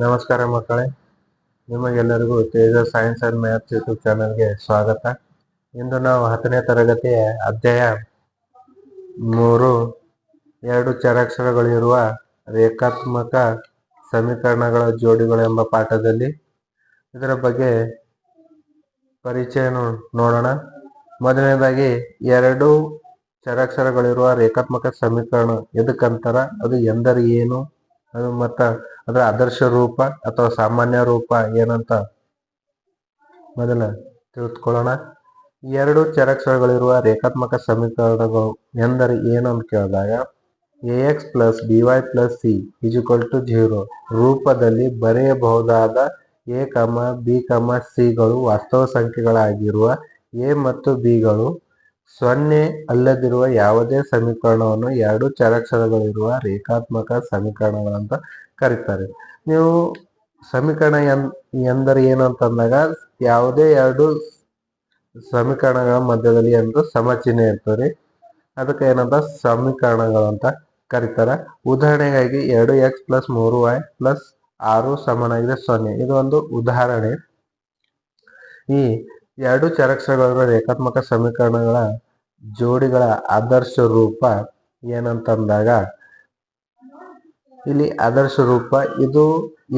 ನಮಸ್ಕಾರ ಮಕ್ಕಳೇ. ನಿಮಗೆಲ್ಲರಿಗೂ Teja science and maths YouTube ಚಾನಲ್ಗೆ ಸ್ವಾಗತ. ಇಂದು ನಾವು ಹತ್ತನೇ ತರಗತಿಯ ಅಧ್ಯಾಯ ಮೂರು. ಎರಡು ಚರಾಕ್ಷರಗಳಿರುವ ರೇಖಾತ್ಮಕ ಸಮೀಕರಣಗಳ ಜೋಡಿಗಳು ಎಂಬ ಪಾಠದಲ್ಲಿ ಇದರ ಬಗ್ಗೆ ಪರಿಚಯ ನೋಡೋಣ. ಮೊದಲನೇದಾಗಿ, ಎರಡು ಚರಾಕ್ಷರಗಳಿರುವ ರೇಖಾತ್ಮಕ ಸಮೀಕರಣ ಎದಕ್ಕಂತಾರ? ಅದು ಎಂದರೆ ಏನು? ಅದು ಮತ್ತ ಅದರ ಆದರ್ಶ ರೂಪ ಅಥವಾ ಸಾಮಾನ್ಯ ರೂಪ ಏನಂತ ಮೊದಲ ತಿಳಿದುಕೊಳ್ಳೋಣ ಎರಡು ಚರಕ್ಷರಗಳಿರುವ ರೇಖಾತ್ಮಕ ಸಮೀಕರಣಗಳು ಎಂದರೆ ಅಂತ ಕೇಳಿದಾಗ A X plus B Y plus C is equal to zero ರೂಪದಲ್ಲಿ ಬರೆಯಬಹುದಾದ ಎ ಕಮ ಬಿ ಕಮ ಸಿಗಳು ವಾಸ್ತವ ಸಂಖ್ಯೆಗಳಾಗಿರುವ ಎ ಮತ್ತು ಬಿಗಳು ಸೊನ್ನೆ ಅಲ್ಲದಿರುವ ಯಾವುದೇ ಸಮೀಕರಣವನ್ನು ಎರಡು ಚರಕ್ಷರಗಳಿರುವ ರೇಖಾತ್ಮಕ ಸಮೀಕರಣಗಳಂತ ಕರೀತಾರೆ. ನೀವು ಸಮೀಕರಣ ಎನ್, ಎಂದರೆ ಏನು ಅಂತಂದಾಗ ಯಾವುದೇ ಎರಡು ಸಮೀಕರಣಗಳ ಮಧ್ಯದಲ್ಲಿ ಎಂದು ಸಮಚಿಹ್ನೆ ಇರ್ತದೆ. ಅದಕ್ಕೆ ಏನಂತ ಸಮೀಕರಣಗಳು ಅಂತ ಕರೀತಾರೆ. ಉದಾಹರಣೆಗಾಗಿ ಎರಡು ಎಕ್ಸ್ ಪ್ಲಸ್ ಮೂರು ವೈ ಪ್ಲಸ್ ಆರು ಸಮನಾಗಿದೆ ಸೊನ್ನೆ. ಇದು ಒಂದು ಉದಾಹರಣೆ. ಈ ಎರಡು ಚರಕ್ಷಗಳ ರೇಖಾತ್ಮಕ ಸಮೀಕರಣಗಳ ಜೋಡಿಗಳ ಆದರ್ಶ ರೂಪ ಏನಂತಂದಾಗ ಇಲ್ಲಿ ಆದರ್ಶ ರೂಪ, ಇದು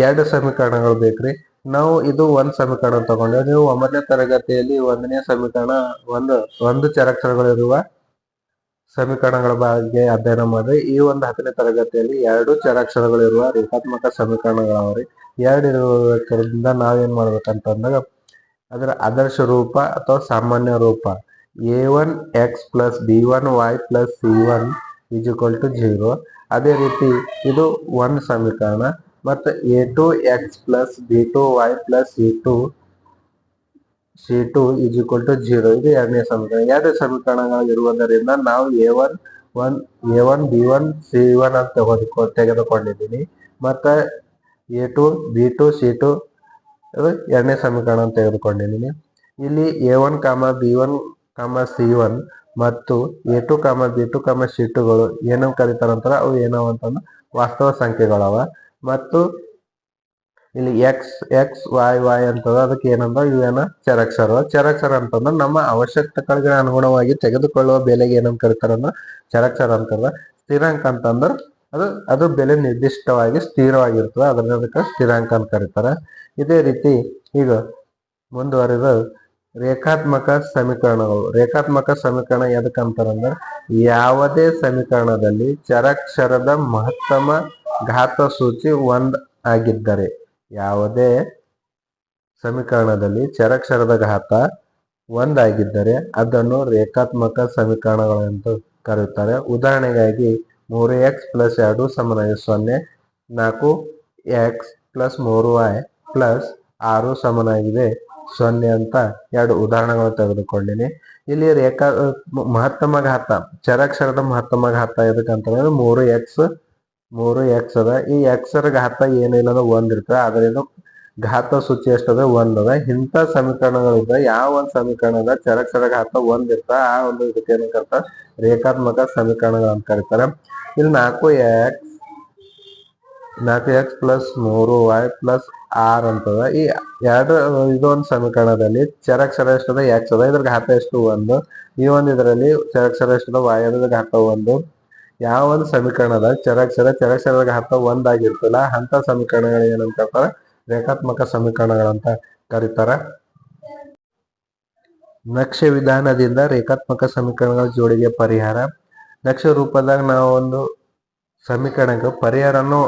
ಎರಡು ಸಮೀಕರಣಗಳು ಬೇಕ್ರಿ. ನಾವು ಇದು ಒಂದ್ ಸಮೀಕರಣ ತಗೊಂಡ್ರೆ ನೀವು ಒಂಬತ್ತನೇ ತರಗತಿಯಲ್ಲಿ ಒಂದನೇ ಸಮೀಕರಣ, ಒಂದು ಒಂದು ಚರಾಕ್ಷರಗಳಿರುವ ಸಮೀಕರಣಗಳ ಬಗ್ಗೆ ಅಧ್ಯಯನ ಮಾಡಿ ಈ ಒಂದು ಹತ್ತನೇ ತರಗತಿಯಲ್ಲಿ ಎರಡು ಚರಾಕ್ಷರಗಳಿರುವ ರೇಖಾತ್ಮಕ ಸಮೀಕರಣಗಳವ್ರಿ. ಎರಡು ಇರುವುದರಿಂದ ನಾವೇನ್ ಮಾಡ್ಬೇಕಂತಂದಾಗ ಅದರ ಆದರ್ಶ ರೂಪ ಅಥವಾ ಸಾಮಾನ್ಯ ರೂಪ. A one X plus B one Y plus C one is equal to zero ಅದೇ ರೀತಿ ಇದು ಒಂದು ಸಮೀಕರಣ ಮತ್ತು A two X plus B two Y plus C two C two is equal to zero ಇದು ಎರಡನೇ ಸಮೀಕರಣ. ಎರಡು ಸಮೀಕರಣಗಳಿರುವುದರಿಂದ ನಾವು A one one A one B one C one ಅಂತ ತೆಗೆದುಕೊ ತೆಗೆದುಕೊಂಡಿದ್ದೀನಿ ಮತ್ತು A two B two C two ಅದು ಎರಡನೇ ಸಮೀಕರಣ ಅಂತ ತೆಗೆದುಕೊಂಡಿದ್ದೀನಿ ಇಲ್ಲಿ A one comma B one comma C one ಮತ್ತು A two comma B two comma C ಟುಗಳು ಏನಂತ ಕರೀತಾರಂತಾರ ಅವು ಏನವ ಅಂತಂದ್ರೆ ವಾಸ್ತವ ಸಂಖ್ಯೆಗಳವ. ಮತ್ತು ಇಲ್ಲಿ ಎಕ್ಸ್ ಎಕ್ಸ್ ವೈ ವೈ ಅಂತದ, ಅದಕ್ಕೆ ಏನಂದ್ರೆ ಇವೇನ ಚರಾಕ್ಷರ. ಚರಕ್ಷರ ಅಂತಂದ್ರೆ ನಮ್ಮ ಅವಶ್ಯಕತೆಗಳಿಗೆ ಅನುಗುಣವಾಗಿ ತೆಗೆದುಕೊಳ್ಳುವ ಬೆಲೆಗೆ ಏನಂತ ಕರೀತಾರಂದ್ರೆ ಚರಕ್ಷರ ಅಂತಂದ್ರ ಸ್ಥಿರಾಂಕ ಅಂತಂದ್ರೆ ಅದು ಅದು ಬೆಲೆ ನಿರ್ದಿಷ್ಟವಾಗಿ ಸ್ಥಿರವಾಗಿರ್ತದೆ ಅದನ್ನ ಅದಕ್ಕೆ ಸ್ಥಿರಾಂಕ ಅಂತ ಕರೀತಾರೆ. ಇದೇ ರೀತಿ ಈಗ ಮುಂದುವರೆದ ರೇಖಾತ್ಮಕ ಸಮೀಕರಣಗಳು ರೇಖಾತ್ಮಕ ಸಮೀಕರಣ ಅಂತಾರಂದ್ರೆ ಯಾವುದೇ ಸಮೀಕರಣದಲ್ಲಿ ಚರಾಕ್ಷರದ ಮಹತ್ತಮ ಘಾತ ಸೂಚಿ ಒಂದ್ ಆಗಿದ್ದರೆ, ಯಾವುದೇ ಸಮೀಕರಣದಲ್ಲಿ ಚರಾಕ್ಷರದ ಘಾತ ಒಂದಾಗಿದ್ದರೆ ಅದನ್ನು ರೇಖಾತ್ಮಕ ಸಮೀಕರಣಗಳು ಎಂದು ಕರೆಯುತ್ತಾರೆ. ಉದಾಹರಣೆಗಾಗಿ ಮೂರು ಎಕ್ಸ್ ಪ್ಲಸ್ ಎರಡು ಸಮನಾಗಿ ಸೊನ್ನೆ, ನಾಲ್ಕು ಎಕ್ಸ್ ಪ್ಲಸ್ ಮೂರು ವೈ ಪ್ಲಸ್ ಆರು ಸಮನಾಗಿದೆ. ಸೊನ್ನೆ ಅಂತ ಎರಡು ಉದಾಹರಣೆಗಳು ತೆಗೆದುಕೊಂಡಿನಿ. ಇಲ್ಲಿ ರೇಖಾ ಮಹತ್ತಮ ಘಾತ, ಚರಾಕ್ಷರದ ಮಹತ್ತಮ ಘಾತ ಎದಕ್ಕಂತಂದ್ರೆ ಮೂರು ಎಕ್ಸ್ ಮೂರು ಎಕ್ಸ್ ಅದ. ಈ ಎಕ್ಸ್ ರ ಘಾತ ಏನಿಲ್ಲ ಅಂದ್ರೆ ಒಂದ್ ಇರ್ತದೆ. ಅದರಿಂದ ಘಾತ ಸೂಚಿ ಎಷ್ಟದ? ಒಂದ್ ಅದ. ಇಂಥ ಸಮೀಕರಣಗಳಿಂದ ಯಾವ ಒಂದು ಸಮೀಕರಣದ ಚರಾಕ್ಷರ ಘಾತ ಒಂದ್ ಇರ್ತ ಆ ಒಂದು ಇದಕ್ಕೆ ಕರ್ತಾರ? ರೇಖಾತ್ಮಕ ಸಮೀಕರಣಗಳು ಅಂತ ಕರೀತಾರೆ. ಇಲ್ಲಿ ನಾಲ್ಕು ಎಕ್ಸ್ ನಾಲ್ಕು ಎಕ್ಸ್ ಪ್ಲಸ್ ಮೂರು ವೈ ಪ್ಲಸ್ ಆರ್ ಅಂತದ. ಈ ಎರಡು, ಇದೊಂದು ಸಮೀಕರಣದಲ್ಲಿ ಚರಾಕ್ಷರ ಎಷ್ಟದ ಎಕ್ಸ್ ಅದ. ಇದ್ರ ಘಾತ ಎಷ್ಟು? ಒಂದು. ಈ ಒಂದು ಇದರಲ್ಲಿ ಚರಾಕ್ಷರ ಎಷ್ಟದ ವೈ ಅದ ಘಾತ ಒಂದು. ಯಾವ ಒಂದು ಸಮೀಕರಣದ ಚರಕ್ಷರ ಚರಾಕ್ಷರದ ಘಾತ ಒಂದಾಗಿರ್ತಲ್ಲ ಅಂತ ಸಮೀಕರಣಗಳು ಏನಂತ ಕರೀತಾರ ರೇಖಾತ್ಮಕ ಸಮೀಕರಣಗಳಂತ ಕರೀತಾರ. ನಕ್ಷೆ ವಿಧಾನದಿಂದ ರೇಖಾತ್ಮಕ ಸಮೀಕರಣಗಳ ಜೋಡಿಗೆ ಪರಿಹಾರ. ನಕ್ಷೆ ರೂಪದಾಗ ನಾವು ಒಂದು ಸಮೀಕರಣಕ್ಕೆ ಪರಿಹಾರವನ್ನು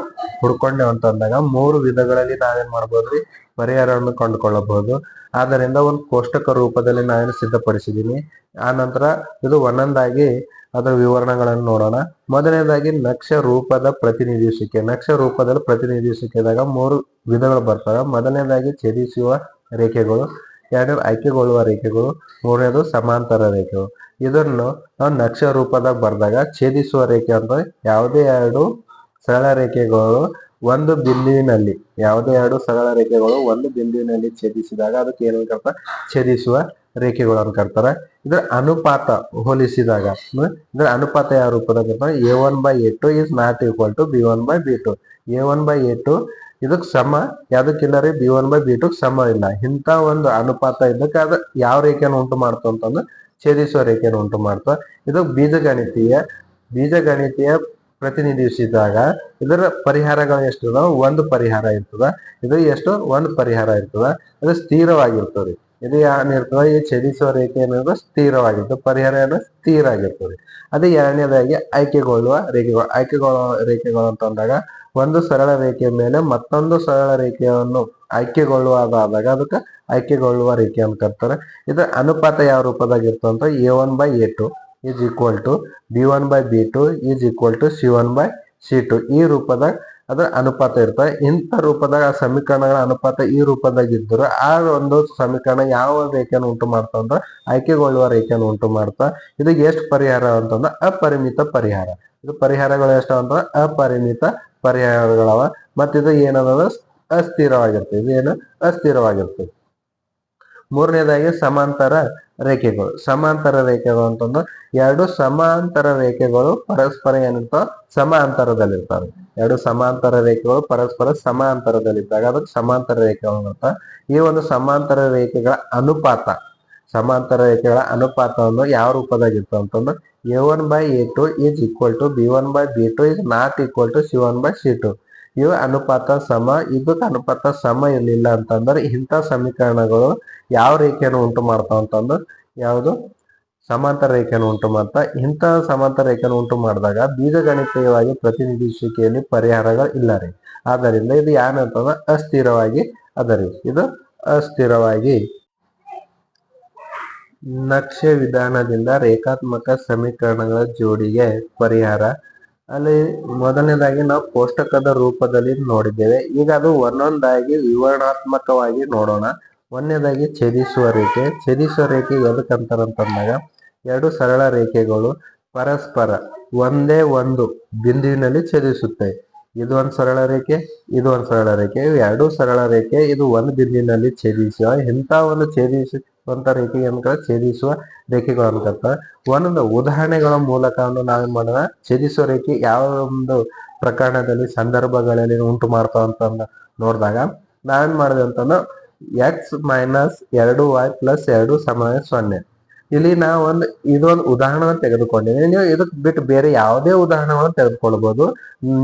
ಅಂತ ಅಂತಂದಾಗ ಮೂರು ವಿಧಗಳಲ್ಲಿ ನಾವೇನ್ ಮಾಡ್ಬೋದ್ರಿ? ಪರಿಹಾರವನ್ನು ಕಂಡುಕೊಳ್ಳಬಹುದು. ಆದ್ದರಿಂದ ಒಂದು ಕೋಷ್ಟಕ ರೂಪದಲ್ಲಿ ನಾವೇನು ಸಿದ್ಧಪಡಿಸಿದ್ದೀನಿ ಆ ನಂತರ ಇದು ಒಂದೊಂದಾಗಿ ಅದರ ವಿವರಣೆಗಳನ್ನು ನೋಡೋಣ. ಮೊದಲನೇದಾಗಿ ನಕ್ಷ ರೂಪದ ಪ್ರತಿನಿಧಿಸಿಕೆ ನಕ್ಷ ರೂಪದಲ್ಲಿ ಪ್ರತಿನಿಧಿಸುವಿಕೆದಾಗ ಮೂರು ವಿಧಗಳು ಬರ್ತವೆ. ಮೊದಲನೇದಾಗಿ ಛೇದಿಸುವ ರೇಖೆಗಳು, ಎರಡನೇದು ಆಯ್ಕೆಗೊಳ್ಳುವ ರೇಖೆಗಳು, ಮೂರನೇದು ಸಮಾಂತರ ರೇಖೆಗಳು. ಇದನ್ನು ನಾವು ನಕ್ಷೆ ರೂಪದಾಗ ಬರೆದಾಗ ಛೇದಿಸುವ ರೇಖೆ ಅಂದ್ರೆ ಯಾವುದೇ ಎರಡು ಸರಳ ರೇಖೆಗಳು ಒಂದು ಬಿಂದುವಿನಲ್ಲಿ, ಯಾವುದೇ ಎರಡು ಸರಳ ರೇಖೆಗಳು ಒಂದು ಬಿಂದುವಿನಲ್ಲಿ ಛೇದಿಸಿದಾಗ ಅದಕ್ಕೆ ಏನು ಕರ್ತಾರೆ ಛೇದಿಸುವ ರೇಖೆಗಳು ಅಂತ ಕರ್ತಾರೆ ಇದರ ಅನುಪಾತ ಹೋಲಿಸಿದಾಗ? ಇದರ ಅನುಪಾತ ಯಾವ ರೂಪದಾಗ a one by a two is not equal to b one by b two a one by a two ಇದಕ್ಕೆ ಸಮ, ಯಾವ್ದಕ್ಕಿಲ್ಲ ರೀ? B one by b two ಸಮ ಇಲ್ಲ. ಇಂಥ ಒಂದು ಅನುಪಾತ ಇದಕ್ಕೆ ಅದು ಯಾವ ರೇಖೆಯನ್ನು ಉಂಟು ಮಾಡ್ತು ಅಂತಂದ್ರೆ ಛೇದಿಸುವ ರೇಖೆಯನ್ನು ಉಂಟು ಮಾಡ್ತಾ ಇದು ಬೀಜಗಣಿತೀಯ. ಬೀಜಗಣಿತೀಯ ಪ್ರತಿನಿಧಿಸಿದಾಗ ಇದರ ಪರಿಹಾರಗಳು ಎಷ್ಟು? ಇದಾವ ಒಂದು ಪರಿಹಾರ ಇರ್ತದ. ಇದು ಎಷ್ಟು? ಒಂದು ಪರಿಹಾರ ಇರ್ತದ. ಅದು ಸ್ಥಿರವಾಗಿರ್ತದೆ. ಇದು ಏನಿರ್ತದ ಈ ಛೇದಿಸುವ ರೇಖೆ ಏನಿರ್ತದೆ ಸ್ಥಿರವಾಗಿರ್ತದೆ. ಪರಿಹಾರ ಏನು ಸ್ಥಿರ ಆಗಿರ್ತದೆ ಅದೇ ಎರಡನೇದಾಗಿ ಆಯ್ಕೆಗೊಳ್ಳುವ ರೇಖೆಗಳು. ಆಯ್ಕೆಗೊಳ್ಳುವ ರೇಖೆಗಳು ಅಂತ ಅಂದಾಗ ಒಂದು ಸರಳ ರೇಖೆಯ ಮೇಲೆ ಮತ್ತೊಂದು ಸರಳ ರೇಖೆಯನ್ನು ಆಯ್ಕೆಗೊಳ್ಳುವುದಾದಾಗ ಅದಕ್ಕೆ ಆಯ್ಕೆಗೊಳ್ಳುವ ರೇಖೆ ಅಂತ ಕರ್ತಾರೆ. ಇದು ಅನುಪಾತ ಯಾವ ರೂಪದಾಗ ಇರ್ತಂದ್ರೆ a one by a two is equal to b one by b two is equal to c one by c two ಈ ರೂಪದಾಗ ಅದ್ರ ಅನುಪಾತ ಇರ್ತದೆ. ಇಂಥ ರೂಪದಾಗ ಆ ಸಮೀಕರಣಗಳ ಅನುಪಾತ ಈ ರೂಪದಾಗ ಆ ಒಂದು ಸಮೀಕರಣ ಯಾವ ರೇಖೆಯನ್ನು ಉಂಟು ಮಾಡ್ತಾ ಅಂದ್ರೆ ಆಯ್ಕೆಗೊಳ್ಳುವ ರೇಖೆಯನ್ನು ಉಂಟು ಮಾಡ್ತಾ ಇದಕ್ಕೆ ಎಷ್ಟು ಪರಿಹಾರ ಅಂತಂದ್ರೆ ಅಪರಿಮಿತ ಪರಿಹಾರ. ಇದು ಪರಿಹಾರಗಳು ಎಷ್ಟು ಅಂದ್ರೆ ಅಪರಿಮಿತ ಪರಿಹಾರಗಳವ. ಮತ್ತಿದು ಏನದ ಅಸ್ಥಿರವಾಗಿರ್ತದೆ. ಇದು ಏನು? ಅಸ್ಥಿರವಾಗಿರ್ತದೆ. ಮೂರನೇದಾಗಿ ಸಮಾಂತರ ರೇಖೆಗಳು. ಸಮಾಂತರ ರೇಖೆಗಳು ಅಂತಂದ್ರೆ ಎರಡು ಸಮಾಂತರ ರೇಖೆಗಳು ಪರಸ್ಪರ ಏನಿರ್ತಾವ? ಸಮಾಂತರದಲ್ಲಿರ್ತಾವೆ. ಎರಡು ಸಮಾಂತರ ರೇಖೆಗಳು ಪರಸ್ಪರ ಸಮಾಂತರದಲ್ಲಿದ್ದಾಗ ಅದಕ್ಕೆ ಸಮಾಂತರ ರೇಖೆಗಳು ಅಂತ. ಈ ಒಂದು ಸಮಾಂತರ ರೇಖೆಗಳ ಅನುಪಾತ, ಸಮಾಂತರ ರೇಖೆಗಳ ಅನುಪಾತವನ್ನು ಯಾವ ರೂಪದಾಗಿತ್ತು ಅಂತಂದ್ರೆ a one by a two is equal to b one by b two is not equal to c one by c two ಇವು ಅನುಪಾತ ಸಮ, ಇದಕ್ಕೆ ಅನುಪಾತ ಸಮ ಇರಲಿಲ್ಲ ಅಂತಂದ್ರೆ ಇಂಥ ಸಮೀಕರಣಗಳು ಯಾವ ರೇಖೆಯನ್ನು ಉಂಟು ಮಾಡ್ತಾವ ಅಂತಂದ್ರೆ ಯಾವುದು? ಸಮಾಂತರ ರೇಖೆಯನ್ನು ಉಂಟು ಮಾಡ್ತಾ ಇಂತಹ ಸಮಾಂತರ ರೇಖೆಯನ್ನು ಉಂಟು ಮಾಡಿದಾಗ ಬೀಜಗಣಿತೀಯವಾಗಿ ಪ್ರತಿನಿಧಿಸುವಿಕೆಯಲ್ಲಿ ಪರಿಹಾರಗಳು ಇಲ್ಲ ರೀ. ಆದ್ದರಿಂದ ಇದು ಏನಂತಂದ್ರೆ ಅಸ್ಥಿರವಾಗಿ ಅದರಿ ಇದು ಅಸ್ಥಿರವಾಗಿ ನಕ್ಷೆ ವಿಧಾನದಿಂದ ರೇಖಾತ್ಮಕ ಸಮೀಕರಣಗಳ ಜೋಡಿಗೆ ಪರಿಹಾರ. ಅಲ್ಲಿ ಮೊದಲನೇದಾಗಿ ನಾವು ಕೋಷ್ಟಕದ ರೂಪದಲ್ಲಿ ನೋಡಿದ್ದೇವೆ. ಈಗ ಅದು ಒಂದೊಂದಾಗಿ ವಿವರಣಾತ್ಮಕವಾಗಿ ನೋಡೋಣ. ಒಂದನೇದಾಗಿ ಛೇದಿಸುವ ರೇಖೆ. ಛೇದಿಸುವ ರೇಖೆ ಎದಕ್ಕಂತಾರಂತಂದಾಗ ಎರಡು ಸರಳ ರೇಖೆಗಳು ಪರಸ್ಪರ ಒಂದೇ ಒಂದು ಬಿಂದುವಿನಲ್ಲಿ ಛೇದಿಸುತ್ತೆ. ಇದು ಒಂದು ಸರಳ ರೇಖೆ, ಇದು ಒಂದು ಸರಳ ರೇಖೆ. ಇವು ಎರಡು ಸರಳ ರೇಖೆ. ಇದು ಒಂದು ಬಿಂದುವಿನಲ್ಲಿ ಛೇದಿಸುವ, ಇಂಥ ಒಂದು ಛೇದಿಸುವಂತ ರೇಖೆ ಅಂತ ಛೇದಿಸುವ ರೇಖೆಗಳು ಅನ್ಕತ್ತ ಒಂದೊಂದು ಉದಾಹರಣೆಗಳ ಮೂಲಕ ನಾವೇನ್ ಮಾಡೋಣ? ಛೇದಿಸುವ ರೇಖೆ ಯಾವ ಒಂದು ಪ್ರಕರಣದಲ್ಲಿ, ಸಂದರ್ಭಗಳಲ್ಲಿ ಉಂಟು ಮಾಡ್ತಾವ ಅಂತಂದು ನೋಡಿದಾಗ ನಾವೇನ್ ಮಾಡಿದೆ ಅಂತಂದ್ರೆ ಎಕ್ಸ್ ಮೈನಸ್ ಎರಡು ವೈ ಪ್ಲಸ್ ಎರಡು ಸಮಾನ ಸೊನ್ನೆ. ಇಲ್ಲಿ ನಾ ಒಂದು ಇದೊಂದು ಉದಾಹರಣೆ ತೆಗೆದುಕೊಂಡಿದ್ದೀನಿ ನೀವು ಇದಕ್ಕೆ ಬಿಟ್ಟು ಬೇರೆ ಯಾವುದೇ ಉದಾಹರಣೆಗಳನ್ನು ತೆಗೆದುಕೊಳ್ಬಹುದು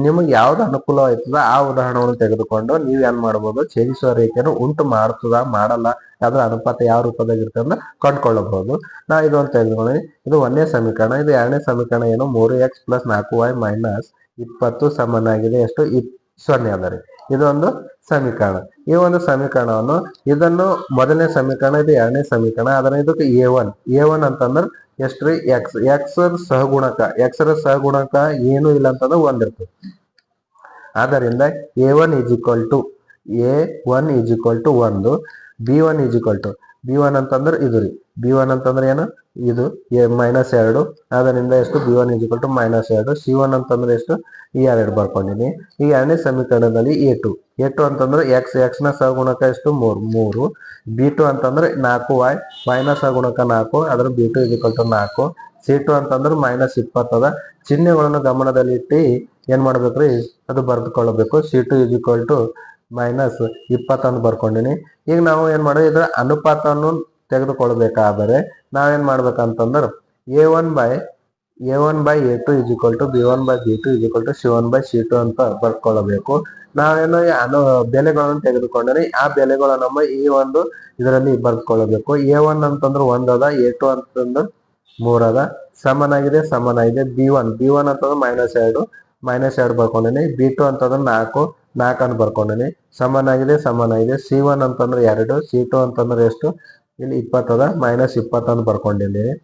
ನಿಮಗೆ ಯಾವ್ದು ಅನುಕೂಲ ಆಯ್ತದ ಆ ಉದಾಹರಣೆಗಳನ್ನು ತೆಗೆದುಕೊಂಡು ನೀವ್ ಏನ್ ಮಾಡಬಹುದು ಛೇದಿಸುವ ರೀತಿಯನ್ನು ಉಂಟು ಮಾಡ್ತದ, ಮಾಡಲ್ಲ, ಅದ್ರ ಅನುಪಾತ ಯಾವ ರೂಪದಾಗ ಇರ್ತದೆ ಕಂಡುಕೊಳ್ಳಬಹುದು. ನಾ ಇದೊಂದು ತೆಗೆದುಕೊಂಡಿ ಇದು ಒಂದನೇ ಸಮೀಕರಣ. ಇದು ಎರಡನೇ ಸಮೀಕರಣ ಏನು? ಮೂರು ಎಕ್ಸ್ ಪ್ಲಸ್ ನಾಲ್ಕು ವೈ ಮೈನಸ್ ಇಪ್ಪತ್ತು ಸಮನಾಗಿದೆ ಎಷ್ಟು? ಸೊನ್ನೆ ಅದ ರೀ. ಇದೊಂದು ಸಮೀಕರಣ. ಈ ಒಂದು ಸಮೀಕರಣವನ್ನು ಇದನ್ನು ಮೊದಲನೇ ಸಮೀಕರಣ, ಇದು ಎರಡನೇ ಸಮೀಕರಣ, ಅದನ್ನ ಇದಕ್ಕೆ ಎ ಒನ್ ಎ ಒನ್ ಅಂತಂದ್ರೆ ಎಷ್ಟ್ರಿ ಎಕ್ಸ್ ಎಕ್ಸ್ ಸಹಗುಣಕ. ಎಕ್ಸ್ ರ ಸಹಗುಣಕ ಏನು ಇಲ್ಲ ಅಂತಂದ್ರೆ ಒಂದಿರ್ತದೆ ಆದ್ದರಿಂದ a one is equal to a one is equal to ಒಂದು. B one is equal to b one ಅಂತಂದ್ರೆ ಇದು ರೀ. ಬಿ ಒನ್ ಅಂತಂದ್ರೆ ಏನು? ಇದು ಮೈನಸ್ ಎರಡು. ಅದರಿಂದ ಎಷ್ಟು? B one is equal to minus ಎರಡು. ಸಿ ಒನ್ ಅಂತಂದ್ರೆ ಎಷ್ಟು? ಈ ಎರಡು ಬರ್ಕೊಂಡಿನಿ ಈ ಎರಡನೇ ಸಮೀಕರಣದಲ್ಲಿ ಎ ಟು ಎ ಟು ಅಂತಂದ್ರೆ ಎಕ್ಸ್ ಎಕ್ಸ್ನ ಸಹಗುಣಕ ಎಷ್ಟು? ಮೂರು. ಮೂರು. ಬಿ ಟು ಅಂತಂದ್ರೆ ನಾಲ್ಕು ವೈ ಮೈನಸ್ನ ಸಹಗುಣಕ ನಾಲ್ಕು. ಅದ್ರ b two is equal to ನಾಲ್ಕು. ಸಿ ಟು ಅಂತಂದ್ರೆ ಮೈನಸ್ ಇಪ್ಪತ್ತದ ಚಿಹ್ನೆಗಳನ್ನು ಗಮನದಲ್ಲಿಟ್ಟು ಏನ್ ಮಾಡ್ಬೇಕ್ರಿ? ಅದು ಬರೆದುಕೊಳ್ಳಬೇಕು. C two is equal to minus ಇಪ್ಪತ್ತೊಂದು ಬರ್ಕೊಂಡಿನಿ. ಈಗ ನಾವು ಏನ್ ಮಾಡೋದು? ಇದರ ಅನುಪಾತವನ್ನು ತೆಗೆದುಕೊಳ್ಬೇಕಾದರೆ ನಾವೇನ್ ಮಾಡ್ಬೇಕಂತಂದ್ರೆ a one by a one by a two is equal to b one by b two is equal to c one by c two ಅಂತ ಬರ್ಕೊಳ್ಳಬೇಕು ನಾವೇನು ಅನು ಬೆಲೆಗಳನ್ನು ತೆಗೆದುಕೊಂಡರೆ ಆ ಬೆಲೆಗಳನ್ನು ನಮ್ಮ ಈ ಒಂದು ಇದರಲ್ಲಿ ಬರ್ಕೊಳ್ಳಬೇಕು ಎ ಒನ್ ಅಂತಂದ್ರೆ ಒಂದದ ಎ ಟು ಅಂತಂದ್ರೆ ಮೂರದ ಸಮನಾಗಿದೆ ಸಮನಾಗಿದೆ ಬಿ ಒನ್ ಬಿ ಒನ್ ಅಂತಂದ್ರೆ ಮೈನಸ್ ಎರಡು ಮೈನಸ್ ಎರಡು ಬರ್ಕೊಂಡಿನಿ. ಬಿ ಟು ಅಂತಂದ್ರೆ ನಾಲ್ಕು, ನಾಲ್ಕನ್ನು ಬರ್ಕೊಂಡಿನಿ. ಸಮನಾಗಿದೆ ಸಮನಾಗಿದೆ. ಸಿ ಒನ್ ಅಂತಂದ್ರೆ ಎರಡು ಸಿ ಟು ಅಂತಂದ್ರೆ ಎಷ್ಟು ಇಲ್ಲಿ ಇಪ್ಪತ್ತದ ಮೈನಸ್ ಇಪ್ಪತ್ತನ್ನು ಬರ್ಕೊಂಡಿದ್ದೀನಿ.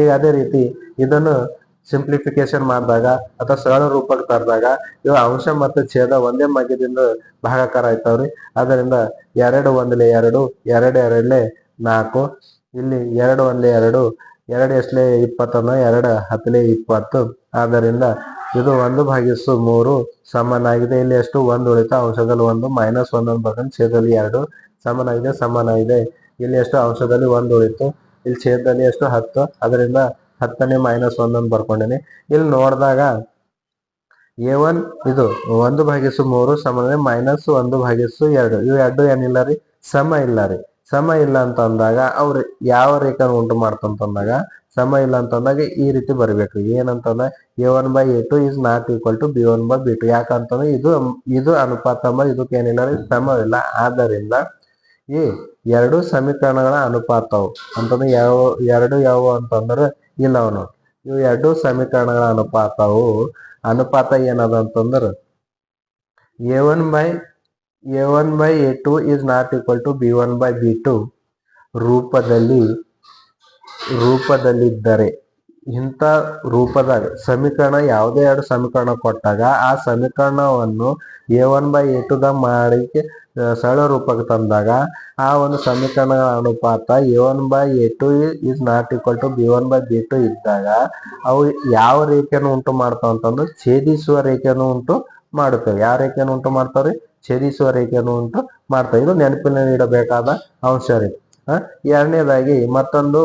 ಈಗ ಅದೇ ರೀತಿ ಇದನ್ನು ಸಿಂಪ್ಲಿಫಿಕೇಶನ್ ಮಾಡಿದಾಗ ಅಥವಾ ಸರಳ ರೂಪಕ್ಕೆ ತರದಾಗ ಇವು ಅಂಶ ಮತ್ತು ಛೇದ ಒಂದೇ ಮಧ್ಯದಿಂದ ಭಾಗಾಕಾರ ಆಯ್ತಾವ್ರಿ. ಅದರಿಂದ ಎರಡು ಒಂದ್ಲೆ ಎರಡು ಎರಡು ಎರಡ್ಲೆ ನಾಲ್ಕು, ಇಲ್ಲಿ ಎರಡು ಒಂದ್ಲೆ ಎರಡು ಎರಡು ಎಷ್ಟಲೆ ಇಪ್ಪತ್ತನ್ನು ಎರಡು ಹತ್ತಲೆ ಇಪ್ಪತ್ತು. ಆದ್ದರಿಂದ ಇದು ಒಂದು ಭಾಗಿಸು ಮೂರು ಸಮನಾಗಿದೆ. ಇಲ್ಲಿ ಎಷ್ಟು ಒಂದು ಉಳಿತ ಅಂಶದಲ್ಲಿ ಒಂದು ಮೈನಸ್ ಒಂದೊಂದು ಬರ್ಕೊಂಡು ಛೇದಲ್ಲಿ ಎರಡು ಸಮನಾಗಿದೆ, ಸಮಾನಾಗಿದೆ. ಇಲ್ಲಿ ಎಷ್ಟು ಅಂಶದಲ್ಲಿ ಒಂದು ಉಳಿತು ಇಲ್ಲಿ ಛೇದದಲ್ಲಿ ಎಷ್ಟು ಹತ್ತು. ಅದರಿಂದ ಹತ್ತನೇ ಮೈನಸ್ ಒಂದೊಂದು ಬರ್ಕೊಂಡಿನಿ. ಇಲ್ಲಿ ನೋಡಿದಾಗ ಎ ಒನ್ ಇದು ಒಂದು ಭಾಗಿಸು ಮೂರು ಸಮ ಮೈನಸ್ ಒಂದು ಭಾಗಿಸು ಎರಡು. ಇವು ಎರಡು ಏನಿಲ್ಲ ರೀ? ಸಮ ಇಲ್ಲ ರೀ. ಸಮ ಇಲ್ಲ ಅಂತ ಅಂದಾಗ ಅವ್ರು ಯಾವ ರೇಖೆ ಉಂಟು ಮಾಡ್ತಂತಂದಾಗ ಸಮ ಇಲ್ಲ ಅಂತಂದಾಗ ಈ ರೀತಿ ಬರಬೇಕು. ಏನಂತಂದ್ರೆ a one by a two is not equal to b one by b two ಯಾಕಂತಂದ್ರೆ ಇದು ಇದು ಅನುಪಾತ ಇದಕ್ಕೆ ಏನಿಲ್ಲ ರೀ? ಸಮವಿಲ್ಲ. ಆದ್ದರಿಂದ ಈ ಎರಡು ಸಮೀಕರಣಗಳ ಅನುಪಾತವು ಅಂತಂದ್ರೆ ಯಾವ, ಎರಡು ಯಾವ ಅಂತಂದ್ರೆ ಇಲ್ಲ ಅವನು. ಇವು ಎರಡು ಸಮೀಕರಣಗಳ ಅನುಪಾತವು ಅನುಪಾತ ಏನದ ಅಂತಂದ್ರೆ a one by a one by a two is not equal to b one by b two ರೂಪದಲ್ಲಿ, ರೂಪದಲ್ಲಿದ್ದರೆ ಇಂಥ ರೂಪದಾಗ ಸಮೀಕರಣ ಯಾವುದೇ ಎರಡು ಸಮೀಕರಣ ಕೊಟ್ಟಾಗ ಆ ಸಮೀಕರಣವನ್ನು a one by a two the ಮಾಡಿ ಸರಳ ರೂಪಕ್ಕೆ ತಂದಾಗ ಆ ಒಂದು ಸಮೀಕರಣ ಅನುಪಾತ a one by a two is not equal to b one by b two ಇದ್ದಾಗ ಅವು ಯಾವ ರೇಖೆಯನ್ನು ಉಂಟು ಮಾಡ್ತಾವ ಅಂತಂದ್ರೆ ಛೇದಿಸುವ ರೇಖೆಯನ್ನು ಉಂಟು ಮಾಡುತ್ತವೆ. ಯಾವ ರೇಖೆಯನ್ನು ಉಂಟು ಮಾಡ್ತಾವ್ರಿ? ಛೇದಿಸುವ ರೇಖೆಯನ್ನು ಉಂಟು ಮಾಡ್ತವೆ. ಇದು ನೆನಪಿನಲ್ಲಿ ಇಡಬೇಕಾದ ಅಂಶ ರೀ. ಎರಡನೇದಾಗಿ ಮತ್ತೊಂದು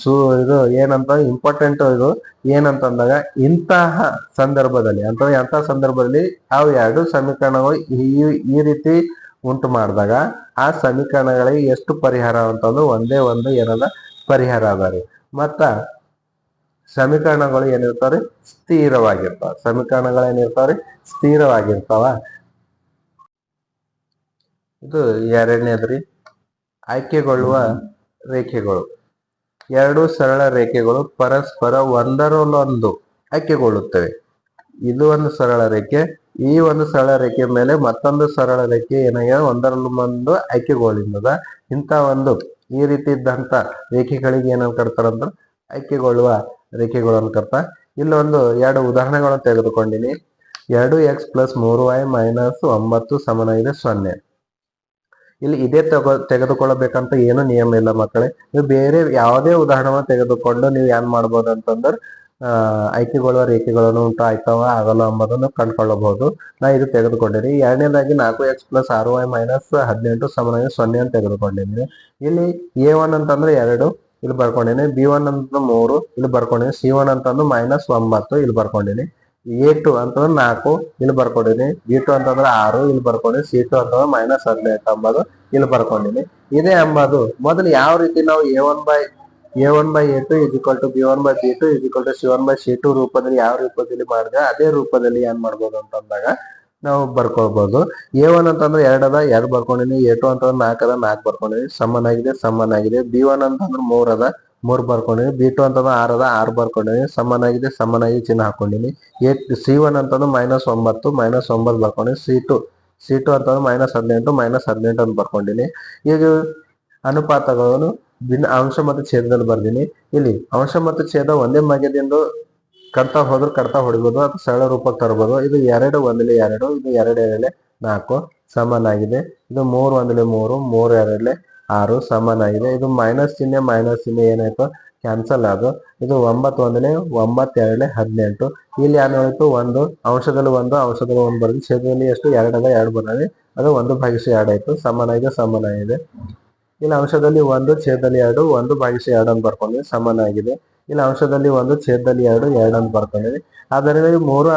ಸು, ಇದು ಏನಂತ ಇಂಪಾರ್ಟೆಂಟ್ ಇದು ಏನಂತಂದಾಗ ಇಂತಹ ಸಂದರ್ಭದಲ್ಲಿ, ಅಂತ ಎಂತಹ ಸಂದರ್ಭದಲ್ಲಿ ಅವು ಎರಡು ಸಮೀಕರಣಗಳು ಈ ಈ ರೀತಿ ಉಂಟು ಮಾಡಿದಾಗ ಆ ಸಮೀಕರಣಗಳಿಗೆ ಎಷ್ಟು ಪರಿಹಾರ ಅಂತಂದು ಒಂದೇ ಒಂದು ಏನದ ಪರಿಹಾರ ಅದ ರೀ. ಮತ್ತ ಸಮೀಕರಣಗಳು ಏನಿರ್ತಾವ್ರಿ? ಸ್ಥಿರವಾಗಿರ್ತಾವ. ಸಮೀಕರಣಗಳು ಏನಿರ್ತಾವ್ರಿ? ಸ್ಥಿರವಾಗಿರ್ತಾವ. ಇದು ಎರಡನೇದ್ರಿ. ಆಯ್ಕೆಗೊಳ್ಳುವ ರೇಖೆಗಳು. ಎರಡು ಸರಳ ರೇಖೆಗಳು ಪರಸ್ಪರ ಒಂದರಲ್ಲೊಂದು ಆಯ್ಕೆಗೊಳ್ಳುತ್ತವೆ. ಇದು ಒಂದು ಸರಳ ರೇಖೆ. ಈ ಒಂದು ಸರಳ ರೇಖೆ ಮೇಲೆ ಮತ್ತೊಂದು ಸರಳ ರೇಖೆ ಏನಾಗಿದೆ ಒಂದರಲ್ಲೊಂದು ಆಯ್ಕೆಗೊಳ್ಳಿಂದದ ಇಂಥ ಒಂದು ಈ ರೀತಿ ಇದ್ದಂಥ ರೇಖೆಗಳಿಗೆ ಏನಂತ ಕರ್ತಾರಂದ್ರ ಆಯ್ಕೆಗೊಳ್ಳುವ ರೇಖೆಗಳು ಅಂತ ಕರ್ತ ಇಲ್ಲೊಂದು ಎರಡು ಉದಾಹರಣೆಗಳನ್ನು ತೆಗೆದುಕೊಂಡಿನಿ. ಎರಡು ಎಕ್ಸ್ ಪ್ಲಸ್ ಮೂರು ವೈ ಮೈನಸ್ ಒಂಬತ್ತು ಸಮನಾಗಿದೆ ಸೊನ್ನೆ. ಇಲ್ಲಿ ಇದೇ ತಗೋ ತೆಗೆದುಕೊಳ್ಳಬೇಕಂತ ಏನು ನಿಯಮ ಇಲ್ಲ ಮಕ್ಕಳೇ. ನೀವು ಬೇರೆ ಯಾವುದೇ ಉದಾಹರಣೆ ತೆಗೆದುಕೊಂಡು ನೀವು ಏನ್ ಮಾಡ್ಬೋದು ಅಂತಂದ್ರೆ, ಆ ಆಯ್ಕೆಗೊಳ್ಳುವ ರೇಖೆಗಳನ್ನು ಉಂಟು ಆಯ್ತವ ಆಗಲ್ಲ ಎಂಬುದನ್ನು ಕಂಡುಕೊಳ್ಳಬಹುದು. ನಾ ಇದು ತೆಗೆದುಕೊಂಡಿನಿ ಎರಡನೇದಾಗಿ ನಾಲ್ಕು ಎಕ್ಸ್ ಪ್ಲಸ್ ಆರು ವೈ ಮೈನಸ್ ಹದಿನೆಂಟು ಸಮನಾಗಿ ಸೊನ್ನೆ ಅಂತ ತೆಗೆದುಕೊಂಡಿದ್ದೀನಿ. ಇಲ್ಲಿ ಎ ಒನ್ ಅಂತಂದ್ರೆ ಎರಡು, ಇಲ್ಲಿ ಬರ್ಕೊಂಡಿನಿ ಬಿ ಒನ್ ಅಂತ ಮೂರು, ಇಲ್ಲಿ ಬರ್ಕೊಂಡಿನಿ ಸಿ ಒನ್ ಅಂತಂದ್ರೆ ಮೈನಸ್ ಒಂಬತ್ತು, ಇಲ್ಲಿ ಬರ್ಕೊಂಡಿನಿ ಎ ಟು ಅಂತಂದ್ರೆ ನಾಲ್ಕು, ಇಲ್ಲಿ ಬರ್ಕೊಂಡಿನಿ ಬಿ ಟು ಅಂತಂದ್ರೆ ಆರು, ಇಲ್ಲಿ ಬರ್ಕೊಂಡಿನಿ ಸಿ ಟು ಅಂತಂದ್ರೆ ಮೈನಸ್ ಹದಿನೆಂಟು ಅಂಬದು ಇಲ್ಲಿ ಬರ್ಕೊಂಡಿನಿ ಇದೇ ಅಂಬದು, ಮೊದಲು ಯಾವ ರೀತಿ ನಾವು a one by a one by a two is to b one by b two is to c one by c two ರೂಪದಲ್ಲಿ ಯಾವ ರೂಪದಲ್ಲಿ ಮಾಡಿದ್ರೆ ಅದೇ ರೂಪದಲ್ಲಿ ಏನ್ ಮಾಡ್ಬೋದು ಅಂತಂದಾಗ ನಾವು ಬರ್ಕೊಳ್ಬಹುದು ಎ ಒನ್ ಅಂತಂದ್ರೆ ಎರಡದ ಎರಡ್ ಬರ್ಕೊಂಡಿನಿ ಎ ಟು ಅಂತಂದ್ರೆ ನಾಲ್ಕು ಅದ, ನಾಲ್ಕು ಬರ್ಕೊಂಡಿನಿ ಸಮನಾಗಿದೆ ಸಮನಾಗಿದೆ ಬಿ ಒನ್ ಅಂತಂದ್ರೆ ಮೂರದ ಮೂರ್ ಬರ್ಕೊಂಡಿನಿ. ಬಿ ಟು ಅಂತಂದ್ರೆ ಆರ್ ಅದ ಆರ್ ಬರ್ಕೊಂಡಿನಿ ಸಮನಾಗಿದೆ ಸಮನಾಗಿ ಚಿಹ್ನೆ ಹಾಕೊಂಡಿನಿ. ಎ, ಸಿ ಒನ್ ಅಂತಂದ್ರೆ ಮೈನಸ್ ಒಂಬತ್ತು ಮೈನಸ್ ಒಂಬತ್ತು ಬರ್ಕೊಂಡಿನಿ. ಸಿ ಟು ಸಿ ಟು ಅಂತಂದ್ರೆ ಮೈನಸ್ ಹದಿನೆಂಟು ಮೈನಸ್ ಹದಿನೆಂಟು ಅಂತ ಬರ್ಕೊಂಡಿನಿ. ಈಗ ಅನುಪಾತಗಳನ್ನು ಭಿನ್ನ ಅಂಶ ಮತ್ತು ಛೇದದಲ್ಲಿ ಬರ್ದೀನಿ. ಇಲ್ಲಿ ಅಂಶ ಮತ್ತು ಛೇದ ಒಂದೇ ಮಗದಿಂದ ಕಟ್ತಾ ಹೋದ್ರೆ ಕಟ್ತಾ ಹೊಡಿಬೋದು ಅಥವಾ ಸರಳ ರೂಪಕ್ಕೆ ತರಬಹುದು ಇದು ಎರಡು ಒಂದಲೆ ಎರಡು, ಇದು ಎರಡು ಎರಡಲೆ ನಾಲ್ಕು ಸಮನಾಗಿದೆ ಇದು ಮೂರು ಒಂದಲೆ ಮೂರು ಮೂರು ಎರಡಲೆ ಆರು ಸಮನಾಗಿದೆ ಇದು ಮೈನಸ್ ಚಿಹ್ನೆ ಮೈನಸ್ ಚಿಹ್ನೆ ಏನಾಯ್ತು? ಕ್ಯಾನ್ಸಲ್ ಅದು ಇದು ಒಂಬತ್ತು ಒಂದನೇ ಒಂಬತ್ತೆರಡನೇ ಹದಿನೆಂಟು. ಇಲ್ಲಿ ಏನಾಯ್ತು ಒಂದು. ಅಂಶದಲ್ಲಿ ಒಂದು ಅಂಶದಲ್ಲಿ ಒಂದು ಬರೋದು ಛೇದದಲ್ಲಿ ಎಷ್ಟು? ಎರಡದ ಎರಡು ಬರೋದು ಅದು ಒಂದು ಭಾಗಿಸ ಎರಡು ಆಯ್ತು. ಸಮನಾಗಿದೆ ಸಮನಾಗಿದೆ ಇಲ್ಲಿ ಅಂಶದಲ್ಲಿ ಒಂದು, ಛೇದದಲ್ಲಿ ಎರಡು, ಒಂದು ಭಾಗಿಸ ಎರಡು ಅಂತ ಸಮಾನ ಸಮನಾಗಿದೆ ಇಲ್ಲಿ ಅಂಶದಲ್ಲಿ ಒಂದು, ಛೇದದಲ್ಲಿ ಎರಡು ಎರಡು ಅಂತ ಬರ್ಕೊಂಡಿದೆ. ಆದ್ದರಿಂದ ಈ ಮೂರು,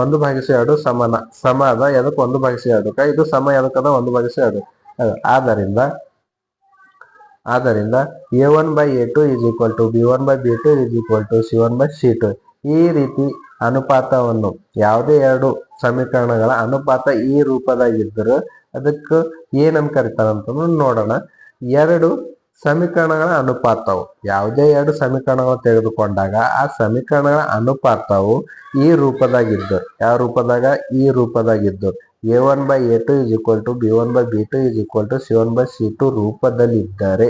ಒಂದು ಭಾಗಿಸಿ ಎರಡು, ಸಮಾನ. ಸಮ ಅದ ಎದಕ್ಕೆ ಒಂದು ಭಾಗಿಸ ಎರಡಕ್ಕ ಇದು ಸಮ ಎದಕ್ಕದ ಒಂದು ಭಾಗಿಸ ಎರಡು. ಆದ್ದರಿಂದ ಆದ್ದರಿಂದ a one by a two is equal to b one by b two is equal to c one by c two ಈ ರೀತಿ ಅನುಪಾತವನ್ನು ಯಾವುದೇ ಎರಡು ಸಮೀಕರಣಗಳ ಅನುಪಾತ ಈ ರೂಪದಾಗಿದ್ದರೂ ಅದಕ್ಕೆ ಏನಂತ ಕರಿತಾರಂತ ನೋಡೋಣ. ಎರಡು ಸಮೀಕರಣಗಳ ಅನುಪಾತವು, ಯಾವುದೇ ಎರಡು ಸಮೀಕರಣಗಳು ತೆಗೆದುಕೊಂಡಾಗ ಆ ಸಮೀಕರಣಗಳ ಅನುಪಾತವು ಈ ರೂಪದಾಗಿದ್ದು, ಯಾವ ರೂಪದಾಗ? ಈ ರೂಪದಾಗಿದ್ದು. A one by a two is equal to b one by b two is equal to c one by c two ರೂಪದಲ್ಲಿದ್ದರೆ,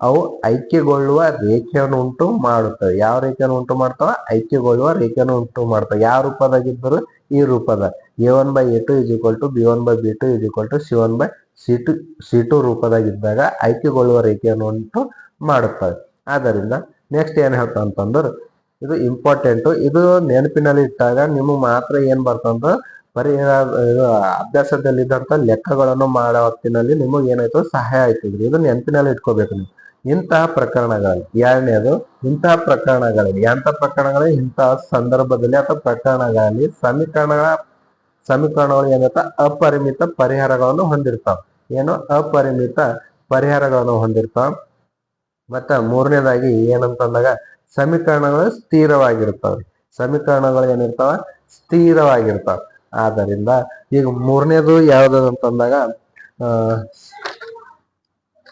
ಅವು ಐಕ್ಯಗೊಳ್ಳುವ ರೇಖೆಯನ್ನು ಉಂಟು ಮಾಡುತ್ತವೆ. ಯಾವ ರೇಖೆಯನ್ನು ಉಂಟು ಮಾಡ್ತಾವ? ಐಕ್ಯಗೊಳ್ಳುವ ರೇಖೆಯನ್ನು ಉಂಟು ಮಾಡ್ತವೆ ಯಾವ ರೂಪದಾಗಿದ್ದರು ಈ ರೂಪದ. A one by a two is equal to b one by b two is equal to c one by c two c two ರೂಪದಾಗಿದ್ದಾಗ ಆಯ್ಕೆಗೊಳ್ಳುವ ರೇಖೆಯನ್ನು ಉಂಟು ಮಾಡುತ್ತವೆ ಆದ್ದರಿಂದ ನೆಕ್ಸ್ಟ್ ಏನು ಹೇಳ್ತ ಅಂತಂದ್ರೆ, ಇದು ಇಂಪಾರ್ಟೆಂಟು ಇದು ನೆನಪಿನಲ್ಲಿ ಇಟ್ಟಾಗ ನಿಮಗೆ ಮಾತ್ರ ಏನು ಬರ್ತಂದ್ರೆ ಪರಿಹಾರ ಅಭ್ಯಾಸದಲ್ಲಿದ್ದಂಥ ಲೆಕ್ಕಗಳನ್ನು ಮಾಡೋ ಹೊತ್ತಿನಲ್ಲಿ ನಿಮಗೆ ಏನಾಯ್ತು ಸಹಾಯ ಆಯ್ತದ್ರಿ ಇದು ನೆನಪಿನಲ್ಲಿ ಇಟ್ಕೋಬೇಕು ನೀವು. ಇಂತಹ ಪ್ರಕರಣಗಳಲ್ಲಿ ಎರಡನೇದು, ಇಂತಹ ಪ್ರಕರಣಗಳಲ್ಲಿ ಎಂಥ ಪ್ರಕರಣಗಳಲ್ಲಿ ಇಂತಹ ಸಂದರ್ಭದಲ್ಲಿ ಅಥವಾ ಪ್ರಕರಣಗಳಲ್ಲಿ ಸಮೀಕರಣಗಳ ಸಮೀಕರಣಗಳು ಏನಂತ ಅಪರಿಮಿತ ಪರಿಹಾರಗಳನ್ನು ಹೊಂದಿರ್ತಾವ. ಏನು? ಅಪರಿಮಿತ ಪರಿಹಾರಗಳನ್ನು ಹೊಂದಿರ್ತಾವ. ಮತ್ತ ಮೂರನೇದಾಗಿ ಏನಂತಂದಾಗ ಸಮೀಕರಣಗಳು ಸ್ಥಿರವಾಗಿರ್ತಾವ. ಸಮೀಕರಣಗಳು ಏನಿರ್ತಾವ? ಸ್ಥಿರವಾಗಿರ್ತಾವ. ಆದ್ದರಿಂದ ಈಗ ಮೂರನೇದು ಯಾವ್ದು ಅಂತಂದಾಗ ಆ,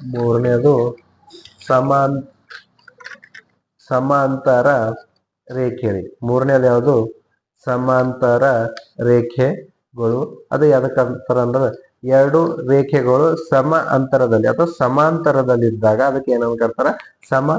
ಮೂರನೇದು ಸಮಾನ್, ಸಮಾಂತರ ರೇಖೆ ರೀ. ಮೂರನೇದು ಯಾವುದು? ಸಮಾಂತರ ರೇಖೆಗಳು. ಅದು ಯಾವ್ದಕ್ಕಂತಾರ ಅಂದ್ರೆ ಎರಡು ರೇಖೆಗಳು ಸಮ ಅಂತರದಲ್ಲಿ ಅಥವಾ ಸಮಾಂತರದಲ್ಲಿದ್ದಾಗ ಅದಕ್ಕೆ ಏನಂತ ಕರ್ತಾರ? ಸಮ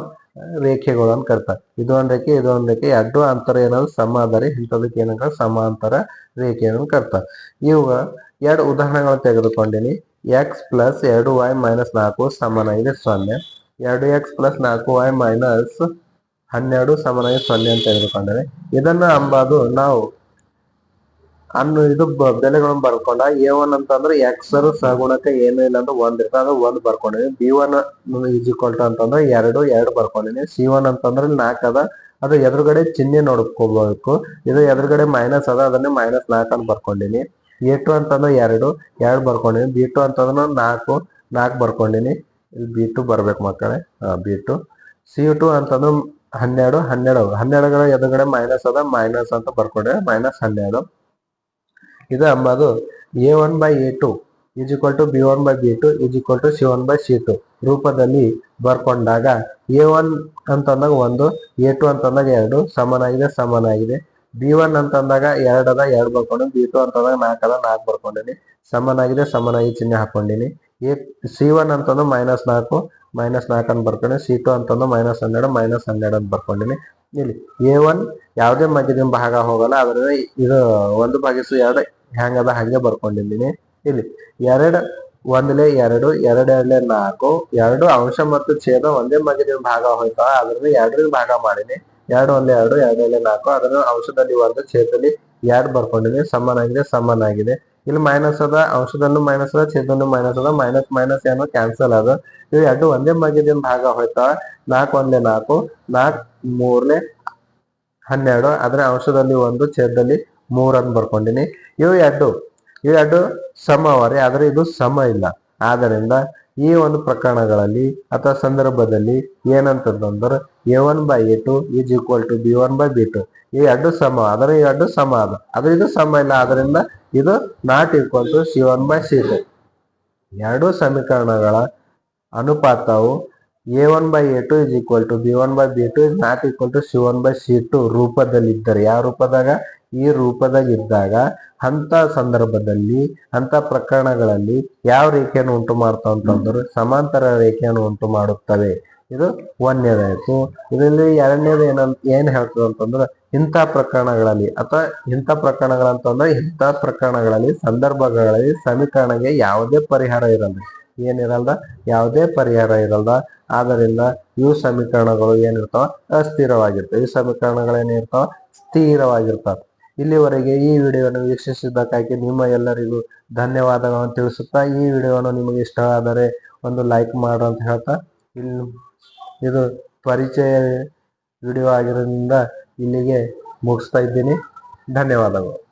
ರೇಖೆಗಳು ಅಂತ ಕರ್ತಾರೆ. ಇದು ಒಂದ್ ರೇಖೆ, ಇದು ಒಂದ್ ರೇಖೆ, ಎರಡು ಅಂತರ ಏನಾದ್ರು ಸಮ ಅದರಿ ಇಂಥದಕ್ಕೆ ಏನಂತ ಸಮಾಂತರ ರೇಖೆ ಅಂತ ಕರ್ತಾರೆ. ಇವಾಗ ಎರಡು ಉದಾಹರಣೆಗಳು ತೆಗೆದುಕೊಂಡಿನಿ. ಎಕ್ಸ್ ಪ್ಲಸ್ ಎರಡು ವೈ ಮೈನಸ್ ನಾಲ್ಕು ಸಮನಾಗಿದೆ ಸೊನ್ನೆ. ಎರಡು ಎಕ್ಸ್ ಪ್ಲಸ್ ನಾಲ್ಕು ವೈ ಮೈನಸ್ ಹನ್ನೆರಡು ಸಮನಾಗಿ ಸೊನ್ನೆ ಅಂತ ತೆಗೆದುಕೊಂಡರೆ ಇದನ್ನ ಅಂಬಾದು ನಾವು ಅನ್ನು ಇದು ಬೆಲೆಗಳನ್ನು ಬರ್ಕೊಂಡ ಎ ಒನ್ ಅಂತಂದ್ರೆ ಎಕ್ಸರ್ ಸಗುಣಕ್ಕೆ ಏನು ಇಲ್ಲ ಅಂದ್ರೆ ಒಂದ್ ಇರ್ತದೆ, ಅದು ಒಂದ್ ಬರ್ಕೊಂಡಿನಿ. ಬಿ ಒನ್ ಈಸ್ ಅಂತಂದ್ರೆ ಎರಡು ಎರಡು ಬರ್ಕೊಂಡಿನಿ. ಸಿ ಒನ್ ಅಂತಂದ್ರೆ ನಾಲ್ಕು ಅದ. ಅದು ಎದುರುಗಡೆ ಚಿಹ್ನೆ ನೋಡ್ಕೋಬೇಕು. ಇದು ಎದುರುಗಡೆ ಮೈನಸ್ ಅದ, ಅದನ್ನೇ ಮೈನಸ್ ನಾಲ್ಕು ಅಂತ ಬರ್ಕೊಂಡಿನಿ. ಎ ಟು ಅಂತಂದ್ರೆ ಎರಡು ಎರಡು ಬರ್ಕೊಂಡಿನಿ. ಬಿ ಟು ಅಂತಂದ್ರೆ ನಾಲ್ಕು ನಾಲ್ಕು ಬರ್ಕೊಂಡಿನಿ. ಇಲ್ಲಿ ಬಿ ಟು ಬರ್ಬೇಕು ಮಕ್ಕಳೇ. B two. ಸಿ ಟು ಅಂತಂದ್ರೆ ಹನ್ನೆರಡು ಹನ್ನೆರಡು ಹನ್ನೆರಡುಗಳ ಎದುರುಗಡೆ ಮೈನಸ್ ಅದ ಮೈನಸ್ ಅಂತ ಬರ್ಕೊಂಡ್ರೆ ಮೈನಸ್ ಹನ್ನೆರಡು. ಇದು ಅಂಬದು a one by a two is equal to b one by b two is equal to c one by c two ರೂಪದಲ್ಲಿ ಬರ್ಕೊಂಡಾಗ ಎ ಒನ್ ಅಂತಂದಾಗ ಒಂದು ಎ ಟು ಅಂತಂದಾಗ ಎರಡು ಸಮನಾಗಿದೆ ಸಮನಾಗಿದೆ ಬಿ ಒನ್ ಅಂತಂದಾಗ ಎರಡು ಅದ, ಎರಡು ಬರ್ಕೊಂಡು ಬಿ ಟು ಅಂತಂದಾಗ ನಾಲ್ಕು ಅದ, ನಾಲ್ಕು ಬರ್ಕೊಂಡಿನಿ. ಸಮನಾಗಿದೆ ಸಮನಾಗಿ ಚಿಹ್ನೆ ಹಾಕೊಂಡಿನಿ. ಎ ಸಿ ಒನ್ ಅಂತಂದ್ರೆ ಮೈನಸ್ ನಾಲ್ಕು. ಮೈನಸ್ ನಾಲ್ಕು ಅಂತ ಬರ್ಕೊಂಡೆ. ಸಿ ಟು ಅಂತಂದು ಮೈನಸ್ ಹನ್ನೆರಡು ಮೈನಸ್ ಹನ್ನೆರಡು ಅಂತ ಬರ್ಕೊಂಡಿನಿ. ಇಲ್ಲಿ ಎ ಒನ್ ಯಾವುದೇ ಮಧ್ಯದ ಭಾಗ ಹೋಗಲ್ಲ. ಅದರಿಂದ ಇದು ಒಂದು ಭಾಗಿಸು ಎರಡು ಹೆಂಗದ ಹಂಗೆ ಬರ್ಕೊಂಡಿದ್ದೀನಿ. ಇಲ್ಲಿ ಎರಡು ಒಂದ್ಲೆ ಎರಡು ಎರಡಲೆ ನಾಲ್ಕು, ಎರಡು ಅಂಶ ಮತ್ತು ಛೇದ ಒಂದೇ ಮಧ್ಯದ ಭಾಗ ಹೋಯ್ತಾವ ಅದರಿಂದ ಎರಡರಿಂದ ಭಾಗ ಮಾಡೀನಿ. ಎರಡು ಒಂದೇ ಎರಡು ಎರಡಲೆ ನಾಲ್ಕು ಅದರ ಅಂಶದಲ್ಲಿ ಒಂದು ಛೇದದಲ್ಲಿ ಎರಡು ಬರ್ಕೊಂಡಿನಿ ಸಮನಾಗಿದೆ ಸಮನಾಗಿದೆ ಇಲ್ಲಿ ಮೈನಸ್ ಅದ ಅಂಶದಲ್ಲೂ ಮೈನಸ್ ಅದ ಛೇದಲ್ಲೂ ಮೈನಸ್ ಅದ ಮೈನಸ್ ಮೈನಸ್ ಏನೋ ಕ್ಯಾನ್ಸಲ್ ಅದ. ಇವು ಎರಡು ಒಂದೇ ಮಗಿದಿನ ಭಾಗ ಹೋಯ್ತಾವ ನಾಲ್ಕು ಒಂದೇ ನಾಲ್ಕು ನಾಲ್ಕು ಮೂರನೇ ಹನ್ನೆರಡು ಅದರ ಅಂಶದಲ್ಲಿ ಒಂದು, ಛೇದದಲ್ಲಿ ಅಂತ ಬರ್ಕೊಂಡಿನಿ. ಇವು ಎರಡು ಇವು ಎರಡು ಸಮ ಅವರಿ ಆದ್ರೆ ಇದು ಸಮ ಇಲ್ಲ. ಆದ್ದರಿಂದ ಈ ಒಂದು ಪ್ರಕರಣಗಳಲ್ಲಿ ಅಥವಾ ಸಂದರ್ಭದಲ್ಲಿ ಏನಂತಂದ್ರೆ a one by a two is equal to b one by b two ಈ ಎರಡು ಸಮ ಆದರೆ ಈ ಎರಡು ಸಮ ಅದ. ಆದ್ರೆ ಇದು ಸಮ ಇಲ್ಲ ಆದ್ರಿಂದ ಇದು not equal to c one by c two ಎರಡು ಸಮೀಕರಣಗಳ ಅನುಪಾತವು a one by a two is equal to b one by b two is not equal to c one by c two ರೂಪದಲ್ಲಿದ್ದರೆ ಯಾವ ರೂಪದಾಗ? ಈ ರೂಪದಾಗ ಇದ್ದಾಗ ಅಂತ ಸಂದರ್ಭದಲ್ಲಿ, ಅಂತ ಪ್ರಕರಣಗಳಲ್ಲಿ ಯಾವ ರೇಖೆಯನ್ನು ಉಂಟು ಮಾಡ್ತಾವ ಅಂತಂದ್ರೆ ಸಮಾಂತರ ರೇಖೆಯನ್ನು ಉಂಟು ಮಾಡುತ್ತವೆ. ಇದು ಒಂದನೇದಾಯಿತು ಇದರಲ್ಲಿ ಎರಡನೇದು ಏನಂತ ಏನ್ ಹೇಳ್ತದೆ ಅಂತಂದ್ರೆ ಇಂಥ ಪ್ರಕರಣಗಳಲ್ಲಿ ಅಥವಾ ಇಂಥ ಪ್ರಕರಣಗಳಂತಂದ್ರೆ ಇಂಥ ಪ್ರಕರಣಗಳಲ್ಲಿ, ಸಂದರ್ಭಗಳಲ್ಲಿ ಸಮೀಕರಣಗೆ ಯಾವುದೇ ಪರಿಹಾರ ಇರಲ್ಲ. ಏನಿರಲ್ದ? ಯಾವುದೇ ಪರಿಹಾರ ಇರಲ್ದ. ಆದ್ದರಿಂದ ಇವು ಸಮೀಕರಣಗಳು ಏನಿರ್ತಾವ? ಅಸ್ಥಿರವಾಗಿರ್ತವೆ. ಈ ಸಮೀಕರಣಗಳು ಏನಿರ್ತಾವ ಸ್ಥಿರವಾಗಿರ್ತಾವ. ಇಲ್ಲಿವರೆಗೆ ಈ ವಿಡಿಯೋವನ್ನು ವೀಕ್ಷಿಸಿದ್ದಕ್ಕಾಗಿ ನಿಮ್ಮ ಎಲ್ಲರಿಗೂ ಧನ್ಯವಾದಗಳನ್ನು ತಿಳಿಸುತ್ತಾ, ಈ ವಿಡಿಯೋವನ್ನು ನಿಮಗೆ ಇಷ್ಟವಾದರೆ ಒಂದು ಲೈಕ್ ಮಾಡು ಅಂತ ಹೇಳ್ತಾ ಇಲ್ಲಿ ಇದು ಪರಿಚಯ ವಿಡಿಯೋ ಆಗಿರೋದ್ರಿಂದ ಇಲ್ಲಿಗೆ ಮುಗಿಸ್ತಾ ಇದ್ದೀನಿ. ಧನ್ಯವಾದಗಳು.